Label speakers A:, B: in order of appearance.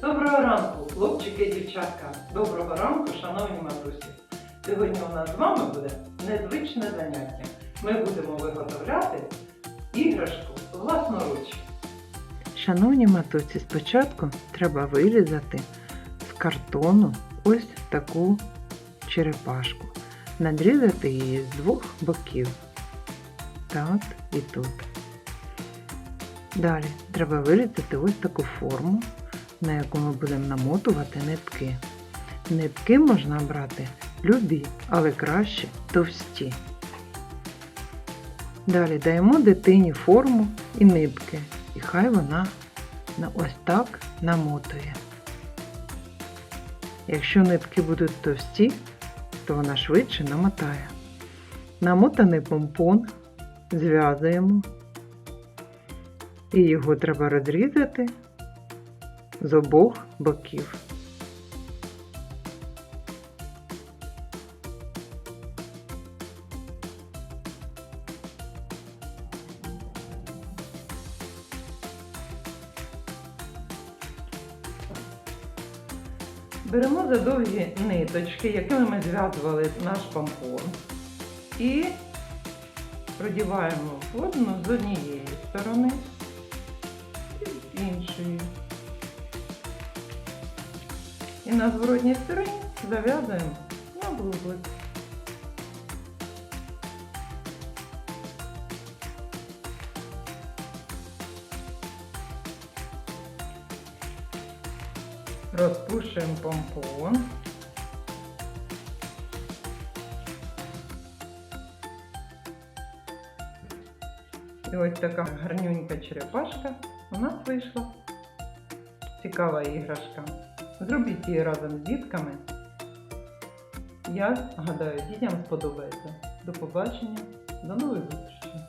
A: Доброго ранку, хлопчики і дівчатка. Доброго ранку, шановні матусі. Сьогодні у нас з вами буде незвичне заняття. Ми будемо виготовляти іграшку власноруч.
B: Шановні матусі, спочатку треба вирізати з картону ось таку черепашку. Надрізати її з двох боків. Так, і тут. Далі треба вирізати ось таку форму, на яку ми будемо намотувати нитки. Нитки можна брати любі, але краще товсті. Далі даємо дитині форму і нитки, і хай вона ось так намотує. Якщо нитки будуть товсті, то вона швидше намотає. Намотаний помпон зв'язуємо, і його треба розрізати з обох боків.
A: Беремо за довгі ниточки, якими ми зв'язували наш помпон, і продіваємо в одну з однієї сторони і з іншої. І на зворотній стороні зав'язуємо на вуглик. Розпушуємо помпон. І ось така гарнюнька черепашка у нас вийшла. Цікава іграшка. Зробіть її разом з дітками. Я гадаю, дітям сподобається. До побачення, до нових зустрічей!